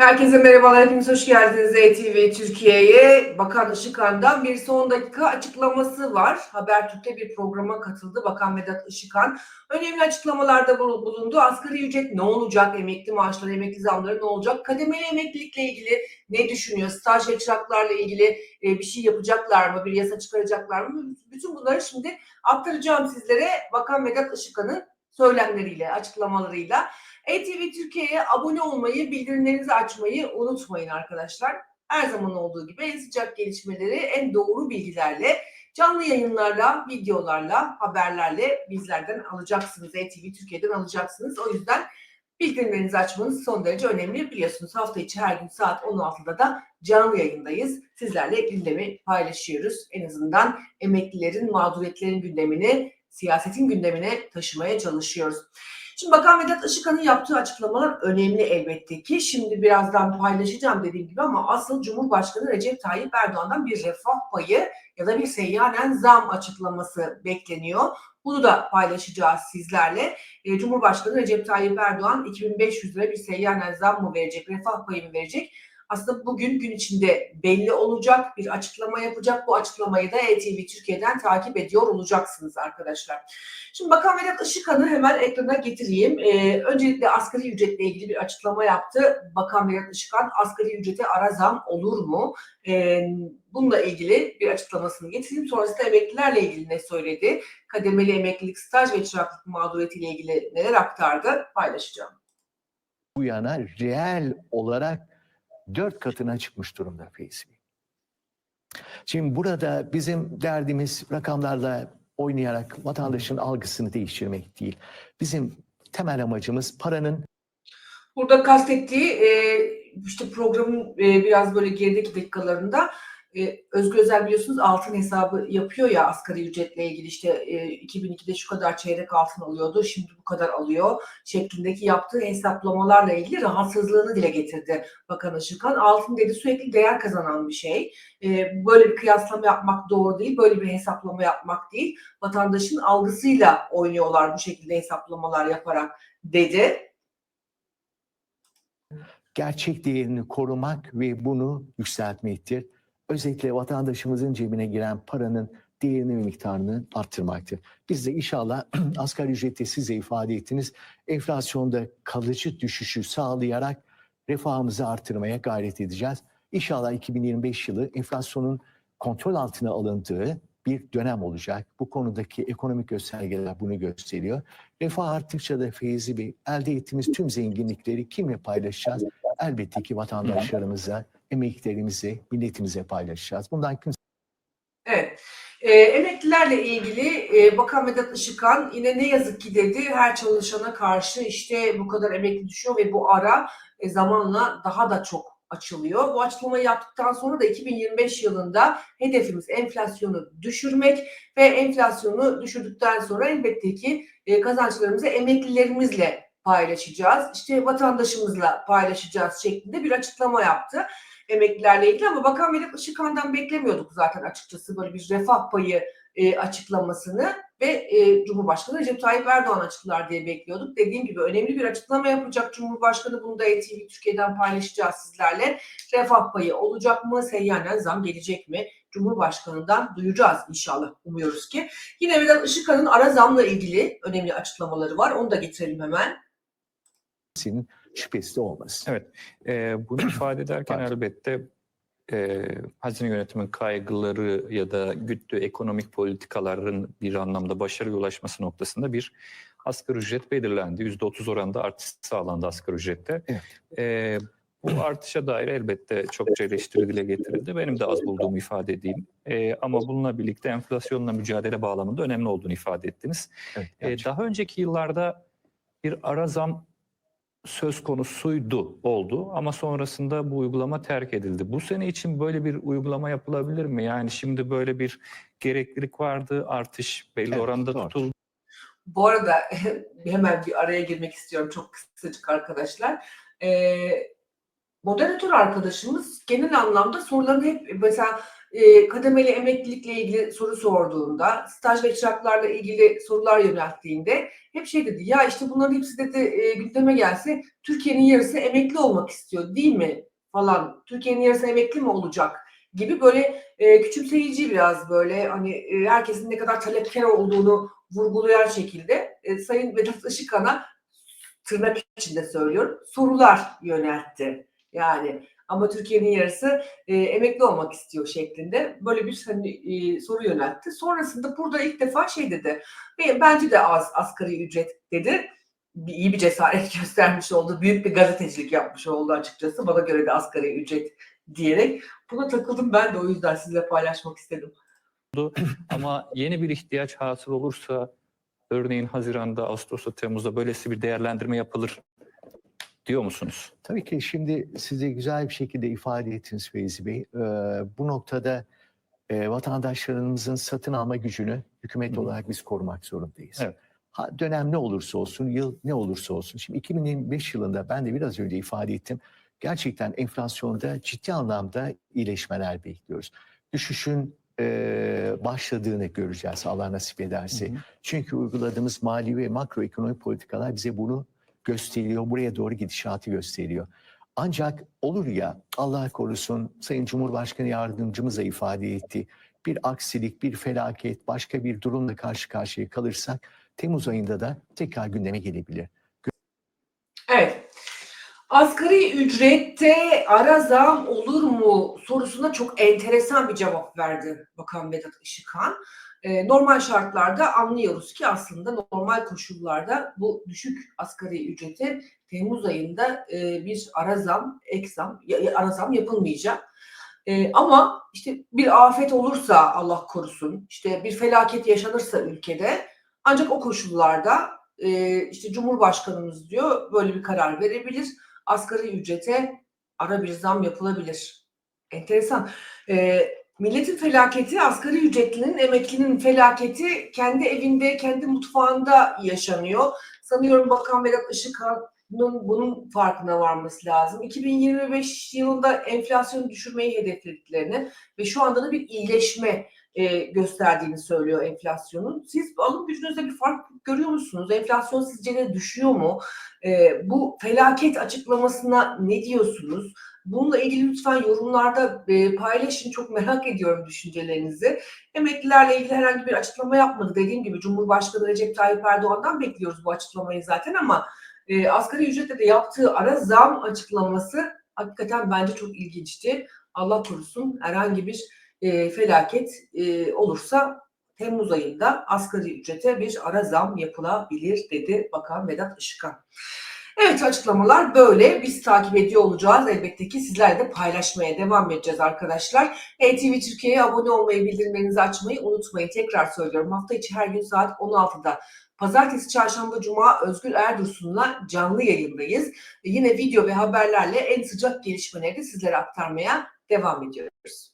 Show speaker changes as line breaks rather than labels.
Herkese merhabalar, hepiniz hoş geldiniz ETV Türkiye'ye. Bakan Işıkhan'dan bir son dakika açıklaması var. Habertürk'te bir programa katıldı Bakan Vedat Işıkhan. Önemli açıklamalarda bul- bulundu. Asgari ücret ne olacak? Emekli maaşları, emekli zamları ne olacak? Kademeli emeklilikle ilgili ne düşünüyor? Staj ve çıraklarla ilgili e, bir şey yapacaklar mı? Bir yasa çıkaracaklar mı? Bütün bunları şimdi aktaracağım sizlere Bakan Vedat Işıkhan'ın söylemleriyle, açıklamalarıyla. ATV Türkiye'ye abone olmayı, bildirimlerinizi açmayı unutmayın arkadaşlar. Her zaman olduğu gibi en sıcak gelişmeleri en doğru bilgilerle, canlı yayınlarla, videolarla, haberlerle bizlerden alacaksınız. ATV Türkiye'den alacaksınız. O yüzden bildirimlerinizi açmanız son derece önemli. Biliyorsunuz hafta içi her gün saat 16'da da canlı yayındayız. Sizlerle gündemi paylaşıyoruz. En azından emeklilerin, mağduriyetlerin gündemini, siyasetin gündemine taşımaya çalışıyoruz. Şimdi Bakan Vedat Işıkhan'ın yaptığı açıklamalar önemli elbette ki. Şimdi birazdan paylaşacağım dediğim gibi ama asıl Cumhurbaşkanı Recep Tayyip Erdoğan'dan bir refah payı ya da bir seyyanen zam açıklaması bekleniyor. Bunu da paylaşacağız sizlerle. E, Cumhurbaşkanı Recep Tayyip Erdoğan 2500 lira bir seyyanen zam mı verecek, refah payı mı verecek? Aslında bugün gün içinde belli olacak bir açıklama yapacak. Bu açıklamayı da ETV Türkiye'den takip ediyor olacaksınız arkadaşlar. Şimdi Bakan Vedat Işıkhan'ı hemen ekrana getireyim. Ee, öncelikle asgari ücretle ilgili bir açıklama yaptı. Bakan Vedat Işıkhan asgari ücrete ara zam olur mu? Ee, bununla ilgili bir açıklamasını getireyim. Sonrasında emeklilerle ilgili ne söyledi? Kademeli emeklilik, staj ve çıraklık mağduriyetiyle ilgili neler aktardı paylaşacağım.
bu yana reel olarak dört katına çıkmış durumda Facebook. Şimdi burada bizim derdimiz rakamlarla oynayarak vatandaşın algısını değiştirmek değil. Bizim temel amacımız paranın
Burada kastettiği e, işte programın e, biraz böyle gerideki dakikalarında e, Özgür Özel biliyorsunuz altın hesabı yapıyor ya asgari ücretle ilgili işte e, 2002'de şu kadar çeyrek altın alıyordu şimdi bu kadar alıyor şeklindeki yaptığı hesaplamalarla ilgili rahatsızlığını dile getirdi Bakan Işıkhan. Altın dedi sürekli değer kazanan bir şey. E, böyle bir kıyaslama yapmak doğru değil, böyle bir hesaplama yapmak değil. Vatandaşın algısıyla oynuyorlar bu şekilde hesaplamalar yaparak dedi.
gerçek değerini korumak ve bunu yükseltmektir. Özellikle vatandaşımızın cebine giren paranın değerini ve miktarını arttırmaktır. Biz de inşallah asgari ücrette size ifade ettiniz. Enflasyonda kalıcı düşüşü sağlayarak refahımızı artırmaya gayret edeceğiz. İnşallah 2025 yılı enflasyonun kontrol altına alındığı bir dönem olacak. Bu konudaki ekonomik göstergeler bunu gösteriyor. Refah arttıkça da Feyzi Bey elde ettiğimiz tüm zenginlikleri kimle paylaşacağız? Elbette ki vatandaşlarımıza, emeklerimize, milletimize paylaşacağız. Bundan kimse
Evet. E, emeklilerle ilgili e, Bakan Vedat Işıkhan yine ne yazık ki dedi her çalışana karşı işte bu kadar emekli düşüyor ve bu ara e, zamanla daha da çok açılıyor. Bu açıklamayı yaptıktan sonra da 2025 yılında hedefimiz enflasyonu düşürmek ve enflasyonu düşürdükten sonra elbette ki e, kazançlarımızı emeklilerimizle paylaşacağız. İşte vatandaşımızla paylaşacağız şeklinde bir açıklama yaptı emeklilerle ilgili ama Bakan Vedat Işıkhan'dan beklemiyorduk zaten açıkçası böyle bir refah payı e, açıklamasını ve e, Cumhurbaşkanı Recep Tayyip Erdoğan açıklar diye bekliyorduk. Dediğim gibi önemli bir açıklama yapacak Cumhurbaşkanı. Bunu da ETV Türkiye'den paylaşacağız sizlerle. Refah payı olacak mı? Seyyanen zam gelecek mi? Cumhurbaşkanı'ndan duyacağız inşallah. Umuyoruz ki. Yine Vedat Işıkhan'ın ara zamla ilgili önemli açıklamaları var. Onu da getirelim hemen.
kimsenin şüphesi olmasın.
Evet, e, bunu ifade ederken elbette e, hazine yönetimin kaygıları ya da güttüğü ekonomik politikaların bir anlamda başarıya ulaşması noktasında bir asgari ücret belirlendi. %30 oranında artış sağlandı asgari ücrette.
Evet.
E, bu artışa dair elbette çokça eleştiri dile getirildi. Benim de az bulduğumu ifade edeyim. E, ama bununla birlikte enflasyonla mücadele bağlamında önemli olduğunu ifade ettiniz.
Evet,
E, daha önceki yıllarda bir ara zam söz konusuydu, oldu ama sonrasında bu uygulama terk edildi. Bu sene için böyle bir uygulama yapılabilir mi? Yani şimdi böyle bir gereklilik vardı, artış belli
Evet,
oranda
doğru.
tutuldu.
Bu arada hemen bir araya girmek istiyorum çok kısacık arkadaşlar. Ee, moderatör arkadaşımız genel anlamda soruların hep mesela e, kademeli emeklilikle ilgili soru sorduğunda, staj ve çıraklarla ilgili sorular yönelttiğinde hep şey dedi ya işte bunların hepsi dedi e, gündeme gelse Türkiye'nin yarısı emekli olmak istiyor değil mi falan. Türkiye'nin yarısı emekli mi olacak gibi böyle e, küçümseyici biraz böyle hani e, herkesin ne kadar talepkar olduğunu vurgulayan şekilde e, Sayın Vedat Işıkhan'a tırnak içinde söylüyorum sorular yöneltti. Yani ama Türkiye'nin yarısı e, emekli olmak istiyor şeklinde böyle bir hani, e, soru yöneltti. Sonrasında burada ilk defa şey dedi. "Be- Bence de az asgari ücret dedi. Bir, iyi bir cesaret göstermiş oldu. Büyük bir gazetecilik yapmış oldu açıkçası. Bana göre de asgari ücret diyerek. Buna takıldım ben de o yüzden sizinle paylaşmak istedim.
Ama yeni bir ihtiyaç hasıl olursa örneğin Haziran'da, Ağustos'ta, Temmuz'da böylesi bir değerlendirme yapılır diyor musunuz?
Tabii ki şimdi size güzel bir şekilde ifade ettiniz Feyzi Bey. Ee, bu noktada e, vatandaşlarımızın satın alma gücünü hükümet
Hı
olarak biz korumak zorundayız.
Evet.
Ha, dönem ne olursa olsun, yıl ne olursa olsun. Şimdi 2025 yılında ben de biraz önce ifade ettim. Gerçekten enflasyonda ciddi anlamda iyileşmeler bekliyoruz. Düşüşün e, başladığını göreceğiz Allah nasip ederse.
Hı hı.
Çünkü uyguladığımız mali ve makroekonomik politikalar bize bunu gösteriyor. Buraya doğru gidişatı gösteriyor. Ancak olur ya Allah korusun Sayın Cumhurbaşkanı Yardımcımız da ifade etti. Bir aksilik, bir felaket, başka bir durumla karşı karşıya kalırsak Temmuz ayında da tekrar gündeme gelebilir.
Evet. Asgari ücrette ara zam olur mu sorusuna çok enteresan bir cevap verdi Bakan Vedat Işıkhan. Ee, normal şartlarda anlıyoruz ki aslında normal koşullarda bu düşük asgari ücrete Temmuz ayında e, bir ara zam, ek zam, ara zam yapılmayacak. E, ama işte bir afet olursa Allah korusun, işte bir felaket yaşanırsa ülkede ancak o koşullarda e, işte Cumhurbaşkanımız diyor böyle bir karar verebilir. Asgari ücrete ara bir zam yapılabilir. Enteresan. E, milletin felaketi, asgari ücretlinin, emeklinin felaketi kendi evinde, kendi mutfağında yaşanıyor. Sanıyorum Bakan Vedat Işıkhan'ın bunun farkına varması lazım. 2025 yılında enflasyonu düşürmeyi hedeflediklerini ve şu anda da bir iyileşme e, gösterdiğini söylüyor enflasyonun. Siz alım gücünüzde bir fark görüyor musunuz? Enflasyon sizce de düşüyor mu? E, bu felaket açıklamasına ne diyorsunuz? Bununla ilgili lütfen yorumlarda e, paylaşın. Çok merak ediyorum düşüncelerinizi. Emeklilerle ilgili herhangi bir açıklama yapmadı. Dediğim gibi Cumhurbaşkanı Recep Tayyip Erdoğan'dan bekliyoruz bu açıklamayı zaten ama e, asgari ücretle de yaptığı ara zam açıklaması hakikaten bence çok ilginçti. Allah korusun herhangi bir e, felaket e, olursa Temmuz ayında asgari ücrete bir ara zam yapılabilir dedi Bakan Vedat Işıkhan. Evet açıklamalar böyle. Biz takip ediyor olacağız. Elbette ki sizlerle de paylaşmaya devam edeceğiz arkadaşlar. ETV Türkiye'ye abone olmayı, bildirimlerinizi açmayı unutmayın. Tekrar söylüyorum. Hafta içi her gün saat 16'da Pazartesi, Çarşamba, Cuma Özgür Erdursun'la canlı yayındayız. Yine video ve haberlerle en sıcak gelişmeleri sizlere aktarmaya devam ediyoruz.